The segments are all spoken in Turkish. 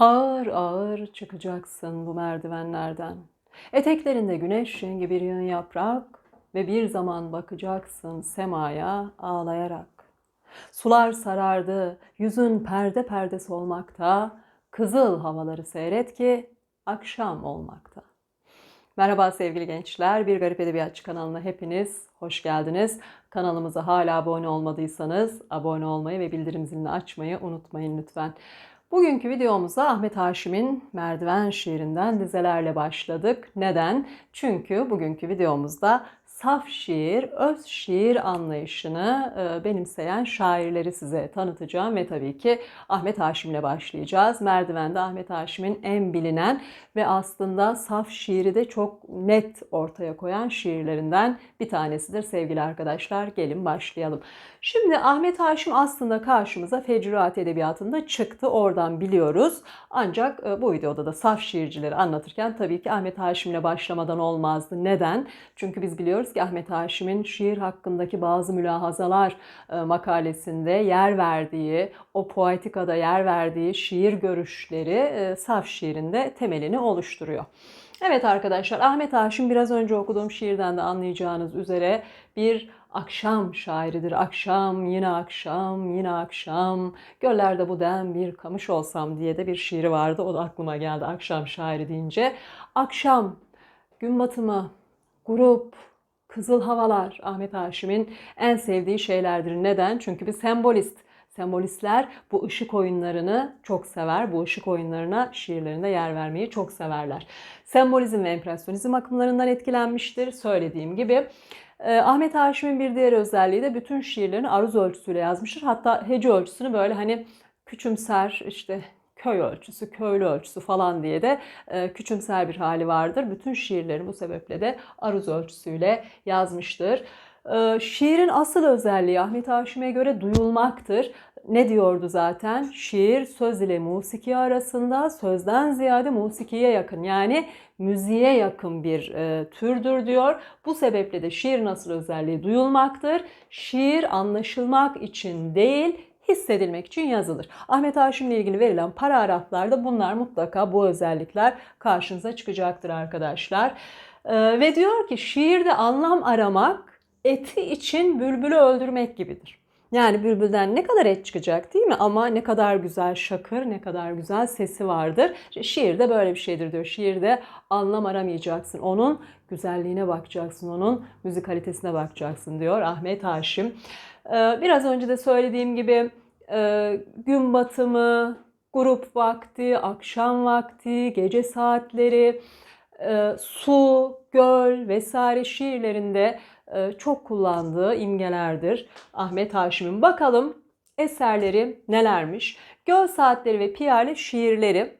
Ağır ağır çıkacaksın bu merdivenlerden. Eteklerinde güneş rengi bir yığın yaprak ve bir zaman bakacaksın semaya ağlayarak. Sular sarardı, yüzün perde perde solmakta, kızıl havaları seyret ki akşam olmakta. Merhaba sevgili gençler, Bir Garip Edebiyatçı kanalına hepiniz hoş geldiniz. Kanalımıza hala abone olmadıysanız abone olmayı ve bildirim zilini açmayı unutmayın lütfen. Bugünkü videomuza Ahmet Haşim'in Merdiven şiirinden dizelerle başladık. Neden? Çünkü bugünkü videomuzda saf şiir, öz şiir anlayışını e, benimseyen şairleri size tanıtacağım ve tabii ki Ahmet Haşim'le başlayacağız. Merdiven'de Ahmet Haşim'in en bilinen ve aslında saf şiiri de çok net ortaya koyan şiirlerinden bir tanesidir sevgili arkadaşlar. Gelin başlayalım. Şimdi Ahmet Haşim aslında karşımıza Fecruat Edebiyatı'nda çıktı. Oradan biliyoruz. Ancak e, bu videoda da saf şiircileri anlatırken tabii ki Ahmet Haşim'le başlamadan olmazdı. Neden? Çünkü biz biliyoruz ki Ahmet Haşim'in şiir hakkındaki bazı mülahazalar e, makalesinde yer verdiği, o poetikada yer verdiği şiir görüşleri e, saf şiirinde temelini oluşturuyor. Evet arkadaşlar Ahmet Haşim biraz önce okuduğum şiirden de anlayacağınız üzere bir akşam şairidir. Akşam, yine akşam, yine akşam. Göllerde bu dem bir kamış olsam diye de bir şiiri vardı. O da aklıma geldi akşam şairi deyince. Akşam, gün batımı, grup, kızıl havalar Ahmet Haşim'in en sevdiği şeylerdir. Neden? Çünkü bir sembolist. Sembolistler bu ışık oyunlarını çok sever. Bu ışık oyunlarına şiirlerinde yer vermeyi çok severler. Sembolizm ve empresyonizm akımlarından etkilenmiştir. Söylediğim gibi ee, Ahmet Haşim'in bir diğer özelliği de bütün şiirlerini aruz ölçüsüyle yazmıştır. Hatta hece ölçüsünü böyle hani küçümser işte köy ölçüsü, köylü ölçüsü falan diye de e, küçümser bir hali vardır. Bütün şiirlerini bu sebeple de aruz ölçüsüyle yazmıştır. E, şiirin asıl özelliği Ahmet Haşim'e göre duyulmaktır. Ne diyordu zaten? Şiir söz ile musiki arasında sözden ziyade musikiye yakın yani müziğe yakın bir e, türdür diyor. Bu sebeple de şiirin asıl özelliği duyulmaktır. Şiir anlaşılmak için değil, hissedilmek için yazılır. Ahmet Haşim'le ilgili verilen paragraflarda bunlar mutlaka bu özellikler karşınıza çıkacaktır arkadaşlar. E, ve diyor ki şiirde anlam aramak eti için bülbülü öldürmek gibidir. Yani bülbülden ne kadar et çıkacak değil mi? Ama ne kadar güzel şakır, ne kadar güzel sesi vardır. Şiirde böyle bir şeydir diyor. Şiirde anlam aramayacaksın. Onun güzelliğine bakacaksın. Onun müzikalitesine bakacaksın diyor Ahmet Haşim. Ee, biraz önce de söylediğim gibi e, gün batımı, grup vakti, akşam vakti, gece saatleri, e, su, göl vesaire şiirlerinde e, çok kullandığı imgelerdir Ahmet Haşim'in. Bakalım eserleri nelermiş? Göl Saatleri ve Piyale şiirleri.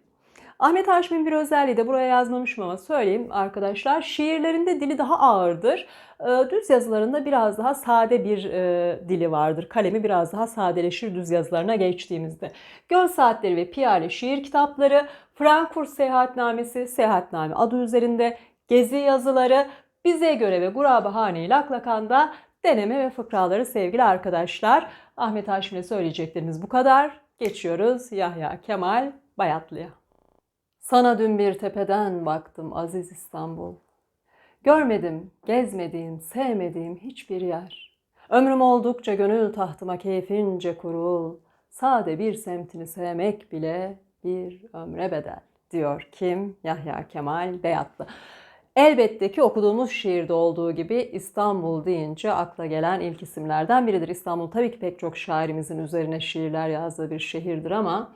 Ahmet Haşim'in bir özelliği de buraya yazmamışım ama söyleyeyim arkadaşlar. Şiirlerinde dili daha ağırdır. E, düz yazılarında biraz daha sade bir e, dili vardır. Kalemi biraz daha sadeleşir düz yazılarına geçtiğimizde. Göl Saatleri ve Piyale şiir kitapları, Frankfurt Seyahatnamesi, Seyahatname adı üzerinde, gezi yazıları, bize göre ve Gurabahane-i Laklakan'da deneme ve fıkraları sevgili arkadaşlar. Ahmet Haşim'le söyleyeceklerimiz bu kadar. Geçiyoruz Yahya Kemal Bayatlı'ya. Sana dün bir tepeden baktım aziz İstanbul. Görmedim, gezmediğim, sevmediğim hiçbir yer. Ömrüm oldukça gönül tahtıma keyfince kurul. Sade bir semtini sevmek bile bir ömre bedel diyor kim? Yahya Kemal Beyatlı. Elbette ki okuduğumuz şiirde olduğu gibi İstanbul deyince akla gelen ilk isimlerden biridir. İstanbul tabii ki pek çok şairimizin üzerine şiirler yazdığı bir şehirdir ama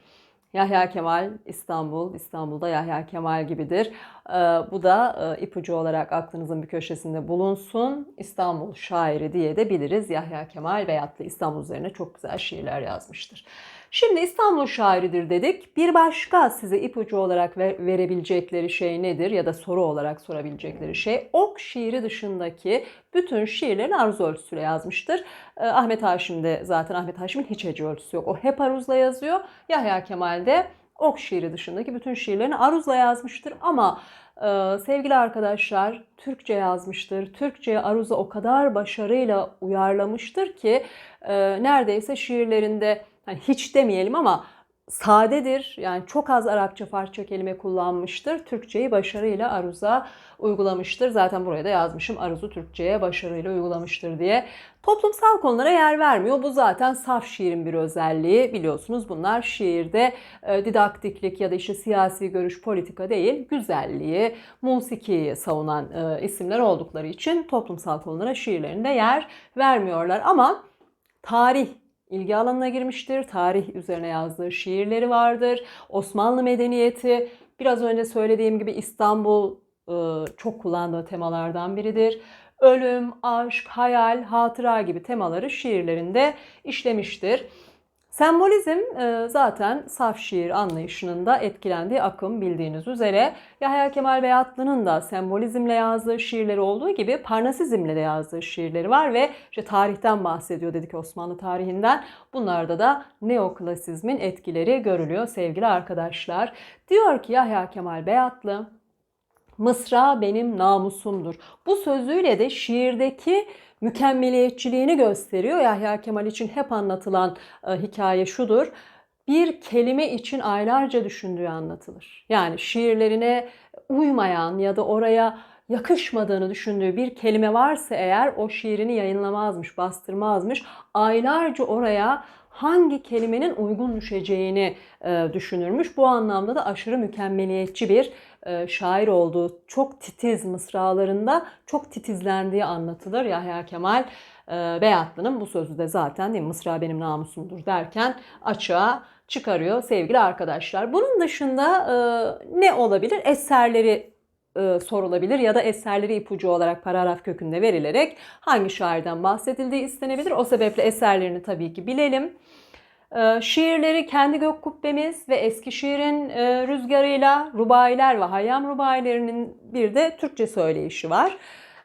Yahya Kemal İstanbul, İstanbul'da Yahya Kemal gibidir. Ee, bu da e, ipucu olarak aklınızın bir köşesinde bulunsun. İstanbul şairi diye de biliriz. Yahya Kemal Beyatlı İstanbul üzerine çok güzel şiirler yazmıştır. Şimdi İstanbul şairidir dedik. Bir başka size ipucu olarak verebilecekleri şey nedir ya da soru olarak sorabilecekleri şey ok şiiri dışındaki bütün şiirlerini aruz ölçüsüyle yazmıştır. Ee, Ahmet Haşim'de zaten Ahmet Haşim'in hiç hece ölçüsü yok. O hep aruzla yazıyor. Yahya Kemal'de ok şiiri dışındaki bütün şiirlerini aruzla yazmıştır ama e, sevgili arkadaşlar Türkçe yazmıştır. Türkçe'ye aruza o kadar başarıyla uyarlamıştır ki e, neredeyse şiirlerinde hani hiç demeyelim ama sadedir. Yani çok az Arapça Farsça kelime kullanmıştır. Türkçeyi başarıyla aruza uygulamıştır. Zaten buraya da yazmışım aruzu Türkçeye başarıyla uygulamıştır diye. Toplumsal konulara yer vermiyor. Bu zaten saf şiirin bir özelliği. Biliyorsunuz bunlar şiirde e, didaktiklik ya da işte siyasi görüş, politika değil, güzelliği, musikiyi savunan e, isimler oldukları için toplumsal konulara şiirlerinde yer vermiyorlar. Ama tarih ilgi alanına girmiştir. Tarih üzerine yazdığı şiirleri vardır. Osmanlı medeniyeti, biraz önce söylediğim gibi İstanbul çok kullandığı temalardan biridir. Ölüm, aşk, hayal, hatıra gibi temaları şiirlerinde işlemiştir. Sembolizm e, zaten saf şiir anlayışının da etkilendiği akım bildiğiniz üzere. Yahya Kemal Beyatlı'nın da sembolizmle yazdığı şiirleri olduğu gibi Parnasizmle de yazdığı şiirleri var ve işte tarihten bahsediyor dedik Osmanlı tarihinden. Bunlarda da neoklasizmin etkileri görülüyor sevgili arkadaşlar. Diyor ki Yahya Kemal Beyatlı Mısra benim namusumdur. Bu sözüyle de şiirdeki mükemmeliyetçiliğini gösteriyor. Yahya Kemal için hep anlatılan e, hikaye şudur. Bir kelime için aylarca düşündüğü anlatılır. Yani şiirlerine uymayan ya da oraya yakışmadığını düşündüğü bir kelime varsa eğer o şiirini yayınlamazmış, bastırmazmış. Aylarca oraya hangi kelimenin uygun düşeceğini e, düşünürmüş. Bu anlamda da aşırı mükemmeliyetçi bir şair olduğu çok titiz mısralarında çok titizlendiği anlatılır. Yahya Kemal e, Beyatlı'nın bu sözü de zaten değil? Mısra benim namusumdur derken açığa çıkarıyor sevgili arkadaşlar. Bunun dışında e, ne olabilir? Eserleri e, sorulabilir ya da eserleri ipucu olarak paragraf kökünde verilerek hangi şairden bahsedildiği istenebilir. O sebeple eserlerini tabii ki bilelim. E, şiirleri Kendi Gök Kubbemiz ve Eskişehir'in e, rüzgarıyla Rubayiler ve Hayyam Rubayilerinin bir de Türkçe söyleyişi var.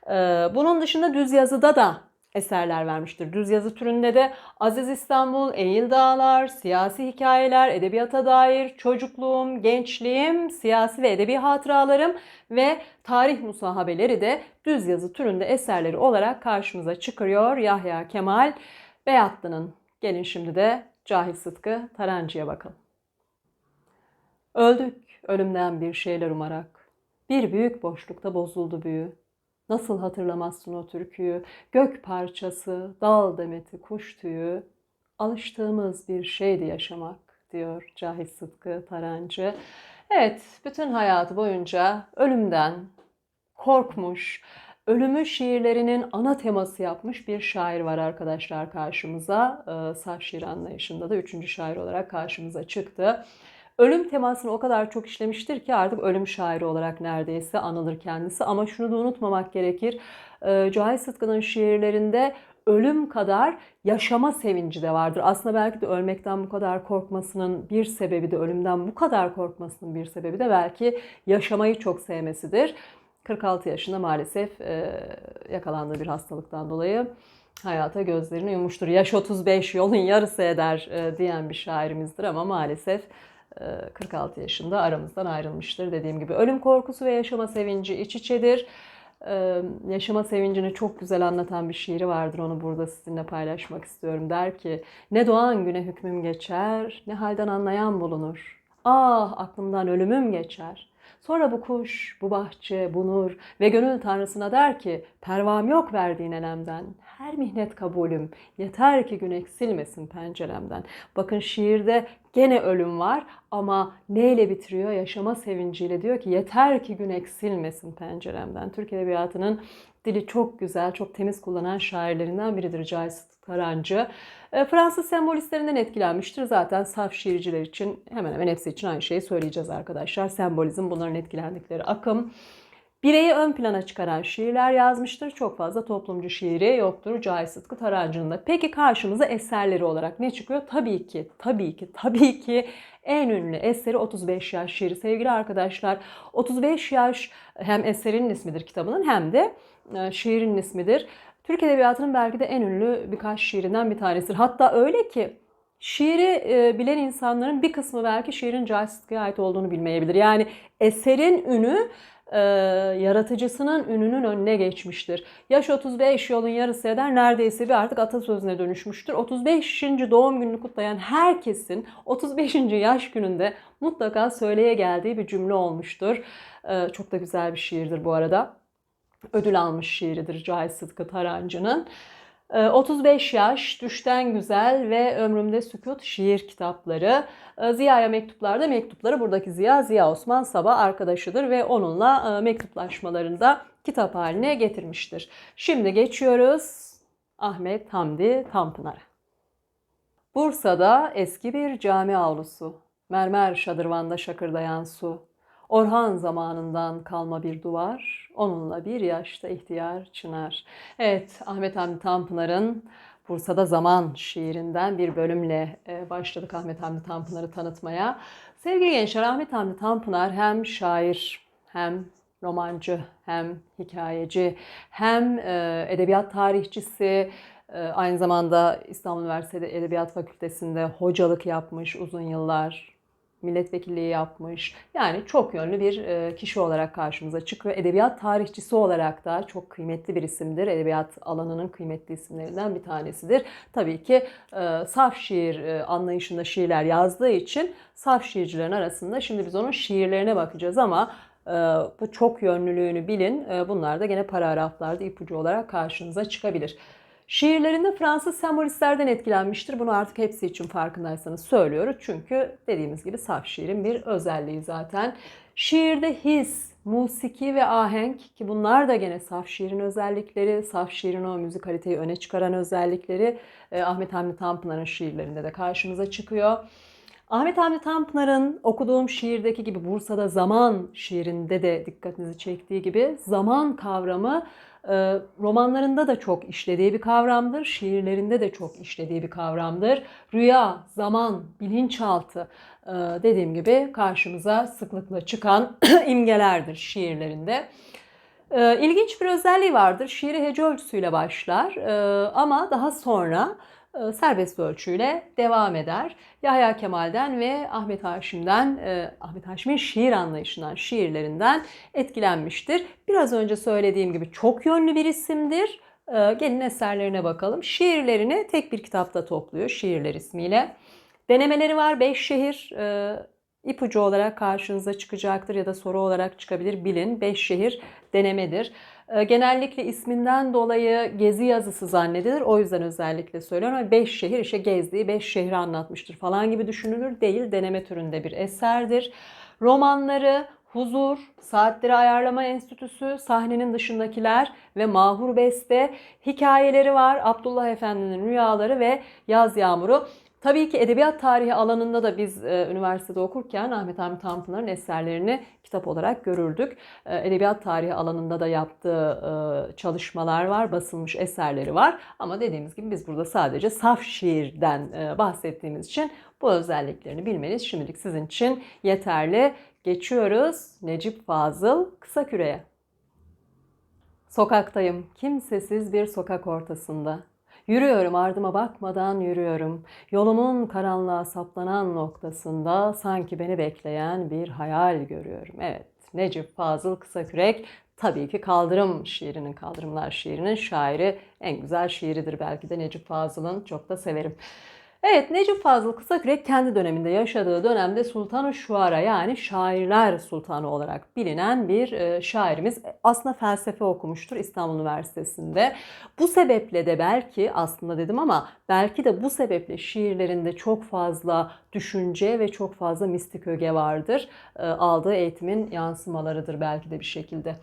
E, bunun dışında düz yazıda da eserler vermiştir. Düz yazı türünde de Aziz İstanbul, Eğil Dağlar, siyasi hikayeler, edebiyata dair çocukluğum, gençliğim, siyasi ve edebi hatıralarım ve tarih musahabeleri de düz yazı türünde eserleri olarak karşımıza çıkıyor Yahya Kemal Beyatlı'nın. Gelin şimdi de Cahit Sıtkı Tarancı'ya bakalım. Öldük ölümden bir şeyler umarak. Bir büyük boşlukta bozuldu büyü. Nasıl hatırlamazsın o türküyü? Gök parçası, dal demeti, kuş tüyü. Alıştığımız bir şeydi yaşamak diyor Cahit Sıtkı Tarancı. Evet, bütün hayatı boyunca ölümden korkmuş, ölümü şiirlerinin ana teması yapmış bir şair var arkadaşlar karşımıza. Ee, saf şiir anlayışında da üçüncü şair olarak karşımıza çıktı. Ölüm temasını o kadar çok işlemiştir ki artık ölüm şairi olarak neredeyse anılır kendisi. Ama şunu da unutmamak gerekir. Ee, Cahit Sıtkı'nın şiirlerinde ölüm kadar yaşama sevinci de vardır. Aslında belki de ölmekten bu kadar korkmasının bir sebebi de ölümden bu kadar korkmasının bir sebebi de belki yaşamayı çok sevmesidir. 46 yaşında maalesef e, yakalandığı bir hastalıktan dolayı hayata gözlerini yumuştur. Yaş 35 yolun yarısı eder e, diyen bir şairimizdir ama maalesef 46 yaşında aramızdan ayrılmıştır. Dediğim gibi ölüm korkusu ve yaşama sevinci iç içedir. Yaşama sevincini çok güzel anlatan bir şiiri vardır. Onu burada sizinle paylaşmak istiyorum. Der ki, ne doğan güne hükmüm geçer, ne halden anlayan bulunur. Ah aklımdan ölümüm geçer. Sonra bu kuş, bu bahçe, bu nur ve gönül tanrısına der ki, pervam yok verdiğin elemden. Her mihnet kabulüm, yeter ki gün eksilmesin penceremden. Bakın şiirde gene ölüm var ama neyle bitiriyor? Yaşama sevinciyle diyor ki yeter ki gün eksilmesin penceremden. Türk Edebiyatı'nın dili çok güzel, çok temiz kullanan şairlerinden biridir Cahit Karancı. E, Fransız sembolistlerinden etkilenmiştir. Zaten saf şiirciler için hemen hemen hepsi için aynı şeyi söyleyeceğiz arkadaşlar. Sembolizm bunların etkilendikleri akım. Bireyi ön plana çıkaran şiirler yazmıştır. Çok fazla toplumcu şiiri yoktur Cahit Sıtkı Tarancı'nın da. Peki karşımıza eserleri olarak ne çıkıyor? Tabii ki, tabii ki, tabii ki en ünlü eseri 35 yaş şiiri. Sevgili arkadaşlar 35 yaş hem eserinin ismidir kitabının hem de şiirin ismidir. Türk Edebiyatı'nın belki de en ünlü birkaç şiirinden bir tanesidir. Hatta öyle ki şiiri e, bilen insanların bir kısmı belki şiirin Cahit Sıtkı'ya ait olduğunu bilmeyebilir. Yani eserin ünü e, yaratıcısının ününün önüne geçmiştir. Yaş 35 yolun yarısı eder neredeyse bir artık atasözüne dönüşmüştür. 35. doğum gününü kutlayan herkesin 35. yaş gününde mutlaka söyleye geldiği bir cümle olmuştur. E, çok da güzel bir şiirdir bu arada. Ödül almış şiiridir Cahit Sıtkı Tarancı'nın. 35 yaş, Düşten Güzel ve Ömrümde Sükut şiir kitapları. Ziya'ya mektuplarda mektupları buradaki Ziya, Ziya Osman Sabah arkadaşıdır ve onunla mektuplaşmalarında kitap haline getirmiştir. Şimdi geçiyoruz Ahmet Hamdi Tanpınar'a. Bursa'da eski bir cami avlusu, mermer şadırvanda şakırdayan su, Orhan zamanından kalma bir duvar, onunla bir yaşta ihtiyar çınar. Evet, Ahmet Hamdi Tanpınar'ın Bursa'da Zaman şiirinden bir bölümle e, başladık Ahmet Hamdi Tanpınar'ı tanıtmaya. Sevgili gençler, Ahmet Hamdi Tanpınar hem şair hem romancı hem hikayeci hem e, edebiyat tarihçisi, e, Aynı zamanda İstanbul Üniversitesi Edebiyat Fakültesi'nde hocalık yapmış uzun yıllar milletvekilliği yapmış. Yani çok yönlü bir e, kişi olarak karşımıza çıkıyor. Edebiyat tarihçisi olarak da çok kıymetli bir isimdir. Edebiyat alanının kıymetli isimlerinden bir tanesidir. Tabii ki e, saf şiir e, anlayışında şiirler yazdığı için saf şiircilerin arasında şimdi biz onun şiirlerine bakacağız ama bu çok yönlülüğünü bilin. Bunlar da gene paragraflarda ipucu olarak karşınıza çıkabilir. Şiirlerinde Fransız sembolistlerden etkilenmiştir. Bunu artık hepsi için farkındaysanız söylüyoruz. Çünkü dediğimiz gibi saf şiirin bir özelliği zaten. Şiirde his, musiki ve ahenk ki bunlar da gene saf şiirin özellikleri, saf şiirin o müzikaliteyi öne çıkaran özellikleri e, Ahmet Hamdi Tanpınar'ın şiirlerinde de karşımıza çıkıyor. Ahmet Hamdi Tanpınar'ın okuduğum şiirdeki gibi Bursa'da zaman şiirinde de dikkatinizi çektiği gibi zaman kavramı romanlarında da çok işlediği bir kavramdır, şiirlerinde de çok işlediği bir kavramdır. Rüya, zaman, bilinçaltı e, dediğim gibi karşımıza sıklıkla çıkan imgelerdir şiirlerinde. Ee, ilginç bir özelliği vardır. Şiiri hece ölçüsüyle başlar ee, ama daha sonra e, serbest ölçüyle devam eder. Yahya Kemal'den ve Ahmet Haşim'den, e, Ahmet Haşim'in şiir anlayışından, şiirlerinden etkilenmiştir. Biraz önce söylediğim gibi çok yönlü bir isimdir. E, gelin eserlerine bakalım. Şiirlerini tek bir kitapta topluyor, şiirler ismiyle. Denemeleri var, beş şehir ipucu olarak karşınıza çıkacaktır ya da soru olarak çıkabilir bilin. Beş şehir denemedir. Ee, genellikle isminden dolayı gezi yazısı zannedilir. O yüzden özellikle söylüyorum. Beş şehir işte gezdiği beş şehri anlatmıştır falan gibi düşünülür. Değil deneme türünde bir eserdir. Romanları Huzur, Saatleri Ayarlama Enstitüsü, Sahnenin Dışındakiler ve Mahur Beste hikayeleri var. Abdullah Efendi'nin Rüyaları ve Yaz Yağmuru. Tabii ki edebiyat tarihi alanında da biz e, üniversitede okurken Ahmet Hamit Tanpınar'ın eserlerini kitap olarak görürdük. E, edebiyat tarihi alanında da yaptığı e, çalışmalar var, basılmış eserleri var. Ama dediğimiz gibi biz burada sadece saf şiirden e, bahsettiğimiz için bu özelliklerini bilmeniz şimdilik sizin için yeterli. Geçiyoruz Necip Fazıl Kısa Küre'ye. Sokaktayım, kimsesiz bir sokak ortasında. Yürüyorum ardıma bakmadan yürüyorum. Yolumun karanlığa saplanan noktasında sanki beni bekleyen bir hayal görüyorum. Evet Necip Fazıl Kısakürek tabii ki Kaldırım şiirinin, Kaldırımlar şiirinin şairi en güzel şiiridir belki de Necip Fazıl'ın çok da severim. Evet Necip Fazıl Kısakürek kendi döneminde yaşadığı dönemde Sultan-ı Şuara yani şairler sultanı olarak bilinen bir e, şairimiz. Aslında felsefe okumuştur İstanbul Üniversitesi'nde. Bu sebeple de belki aslında dedim ama belki de bu sebeple şiirlerinde çok fazla düşünce ve çok fazla mistik öge vardır. E, aldığı eğitimin yansımalarıdır belki de bir şekilde.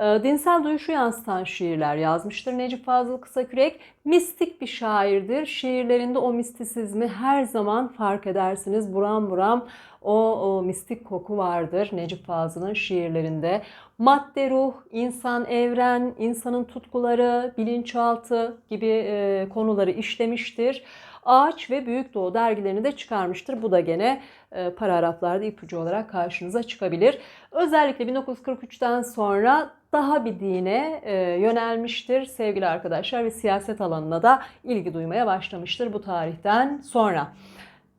Ee, dinsel duyuşu yansıtan şiirler yazmıştır Necip Fazıl Kısakürek. Mistik bir şairdir. Şiirlerinde o mistisizmi her zaman fark edersiniz. Buram buram o, o mistik koku vardır Necip Fazıl'ın şiirlerinde. Madde ruh, insan evren, insanın tutkuları, bilinçaltı gibi e, konuları işlemiştir. Ağaç ve Büyük Doğu dergilerini de çıkarmıştır. Bu da gene e, paragraflarda ipucu olarak karşınıza çıkabilir. Özellikle 1943'ten sonra daha bir dine e, yönelmiştir sevgili arkadaşlar ve siyaset alanına da ilgi duymaya başlamıştır bu tarihten sonra.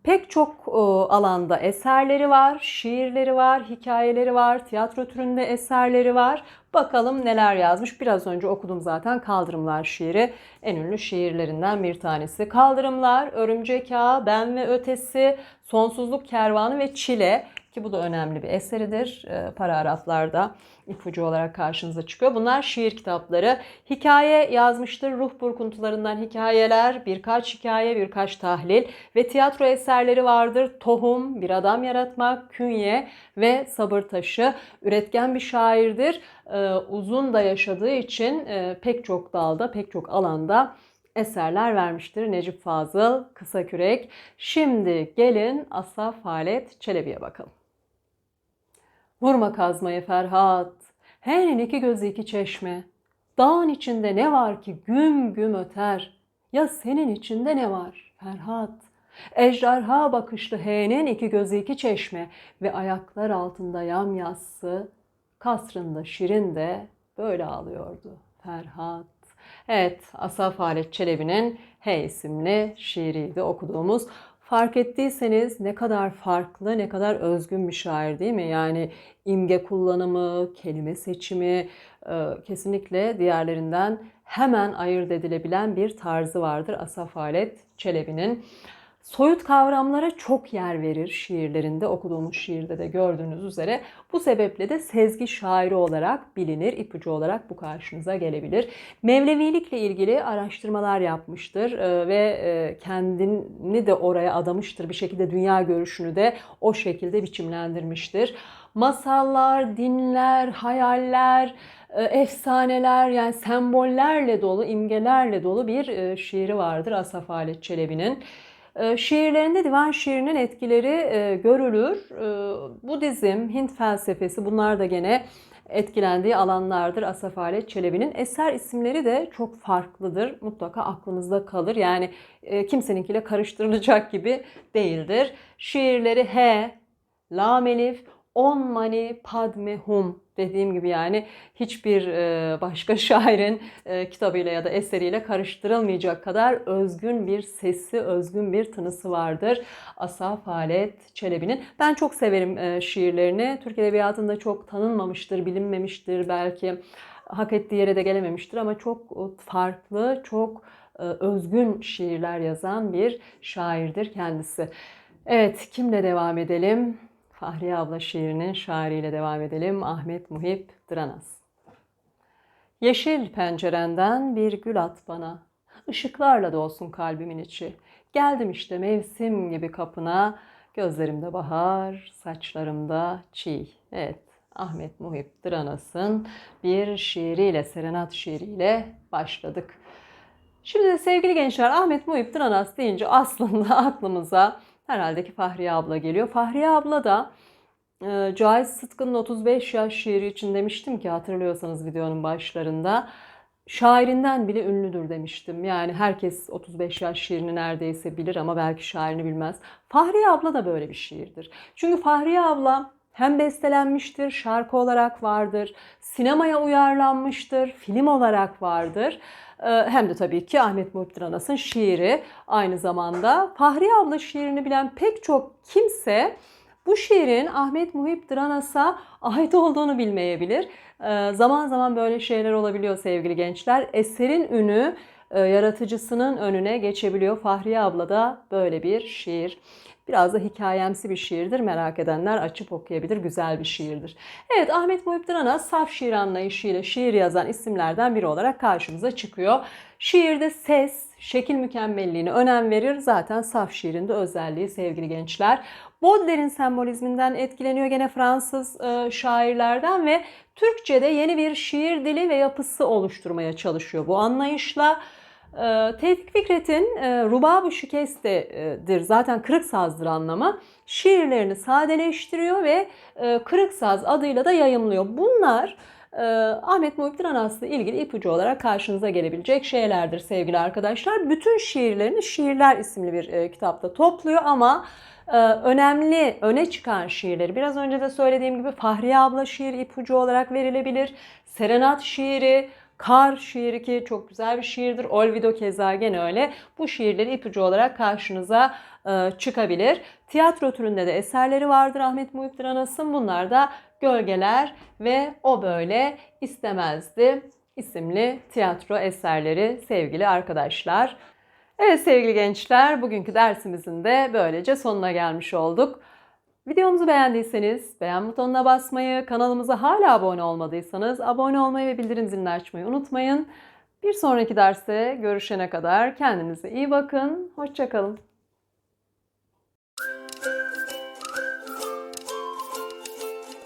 Pek çok e, alanda eserleri var, şiirleri var, hikayeleri var, tiyatro türünde eserleri var. Bakalım neler yazmış. Biraz önce okudum zaten Kaldırımlar şiiri. En ünlü şiirlerinden bir tanesi. Kaldırımlar, Örümcek Ağı, Ben ve Ötesi, Sonsuzluk Kervanı ve Çile ki bu da önemli bir eseridir. E, paragraflarda ipucu olarak karşınıza çıkıyor. Bunlar şiir kitapları. Hikaye yazmıştır. Ruh burkuntularından hikayeler, birkaç hikaye, birkaç tahlil ve tiyatro eserleri vardır. Tohum, Bir Adam Yaratmak, Künye ve Sabır Taşı. Üretken bir şairdir. E, uzun da yaşadığı için e, pek çok dalda, pek çok alanda eserler vermiştir Necip Fazıl, Kısa Kürek. Şimdi gelin Asaf Halet Çelebi'ye bakalım. Vurma kazmayı Ferhat, her iki gözü iki çeşme. Dağın içinde ne var ki güm güm öter? Ya senin içinde ne var Ferhat? Ejderha bakışlı H'nin iki gözü iki çeşme ve ayaklar altında yamyassı, kasrında şirin de böyle ağlıyordu Ferhat. Evet, Asaf Halet Çelebi'nin H isimli şiiriydi okuduğumuz. Fark ettiyseniz ne kadar farklı, ne kadar özgün bir şair değil mi? Yani imge kullanımı, kelime seçimi e, kesinlikle diğerlerinden hemen ayırt edilebilen bir tarzı vardır Asaf Halet Çelebi'nin. Soyut kavramlara çok yer verir şiirlerinde, okuduğumuz şiirde de gördüğünüz üzere. Bu sebeple de sezgi şairi olarak bilinir, ipucu olarak bu karşınıza gelebilir. Mevlevilikle ilgili araştırmalar yapmıştır e, ve e, kendini de oraya adamıştır. Bir şekilde dünya görüşünü de o şekilde biçimlendirmiştir. Masallar, dinler, hayaller, e, efsaneler yani sembollerle dolu, imgelerle dolu bir şiiri vardır Asaf Halet Çelebi'nin. Ee, şiirlerinde divan şiirinin etkileri e, görülür. Ee, Budizm, Hint felsefesi bunlar da gene etkilendiği alanlardır Asaf Halet Çelebi'nin. Eser isimleri de çok farklıdır. Mutlaka aklınızda kalır. Yani e, kimseninkiyle karıştırılacak gibi değildir. Şiirleri He, Lam Elif, On Mani Padme Hum dediğim gibi yani hiçbir e, başka şairin e, kitabıyla ya da eseriyle karıştırılmayacak kadar özgün bir sesi, özgün bir tınısı vardır. Asaf Halet Çelebi'nin. Ben çok severim e, şiirlerini. Türk Edebiyatı'nda çok tanınmamıştır, bilinmemiştir belki. Hak ettiği yere de gelememiştir ama çok farklı, çok özgün şiirler yazan bir şairdir kendisi. Evet, kimle devam edelim? Fahriye abla şiirinin şairiyle devam edelim. Ahmet Muhip Dranas. Yeşil pencerenden bir gül at bana. Işıklarla dolsun kalbimin içi. Geldim işte mevsim gibi kapına. Gözlerimde bahar, saçlarımda çiğ. Evet, Ahmet Muhip Dranas'ın bir şiiriyle, serenat şiiriyle başladık. Şimdi sevgili gençler Ahmet Muhip Dranas deyince aslında aklımıza herhalde ki Fahriye abla geliyor. Fahriye abla da e, Cahit Sıtkı'nın 35 yaş şiiri için demiştim ki hatırlıyorsanız videonun başlarında şairinden bile ünlüdür demiştim. Yani herkes 35 yaş şiirini neredeyse bilir ama belki şairini bilmez. Fahriye abla da böyle bir şiirdir. Çünkü Fahriye abla hem bestelenmiştir, şarkı olarak vardır, sinemaya uyarlanmıştır, film olarak vardır. Ee, hem de tabii ki Ahmet Muhittin Anas'ın şiiri aynı zamanda. Fahriye abla şiirini bilen pek çok kimse bu şiirin Ahmet Muhip Dranas'a ait olduğunu bilmeyebilir. Ee, zaman zaman böyle şeyler olabiliyor sevgili gençler. Eserin ünü e, yaratıcısının önüne geçebiliyor. Fahriye abla da böyle bir şiir. Biraz da hikayemsi bir şiirdir. Merak edenler açıp okuyabilir. Güzel bir şiirdir. Evet Ahmet Muhip Drana saf şiir anlayışıyla şiir yazan isimlerden biri olarak karşımıza çıkıyor. Şiirde ses, şekil mükemmelliğine önem verir. Zaten saf şiirinde özelliği sevgili gençler. Baudelaire'in sembolizminden etkileniyor gene Fransız e, şairlerden ve Türkçe'de yeni bir şiir dili ve yapısı oluşturmaya çalışıyor bu anlayışla. E, Tevfik Fikret'in e, Rubab-ı Şikeste'dir. Zaten kırık sazdır anlamı. Şiirlerini sadeleştiriyor ve e, kırık saz adıyla da yayımlıyor. Bunlar e, Ahmet Muhittin Anas'la ilgili ipucu olarak karşınıza gelebilecek şeylerdir sevgili arkadaşlar. Bütün şiirlerini Şiirler isimli bir kitapta topluyor ama önemli, öne çıkan şiirleri biraz önce de söylediğim gibi Fahriye abla şiir ipucu olarak verilebilir. Serenat şiiri, Kar şiiri ki çok güzel bir şiirdir. Olvido keza gene öyle. Bu şiirleri ipucu olarak karşınıza e, çıkabilir. Tiyatro türünde de eserleri vardır Ahmet Muhittin Anas'ın. Bunlar da Gölgeler ve O Böyle istemezdi isimli tiyatro eserleri sevgili arkadaşlar. Evet sevgili gençler, bugünkü dersimizin de böylece sonuna gelmiş olduk. Videomuzu beğendiyseniz beğen butonuna basmayı, kanalımıza hala abone olmadıysanız abone olmayı ve bildirim zilini açmayı unutmayın. Bir sonraki derste görüşene kadar kendinize iyi bakın, hoşçakalın.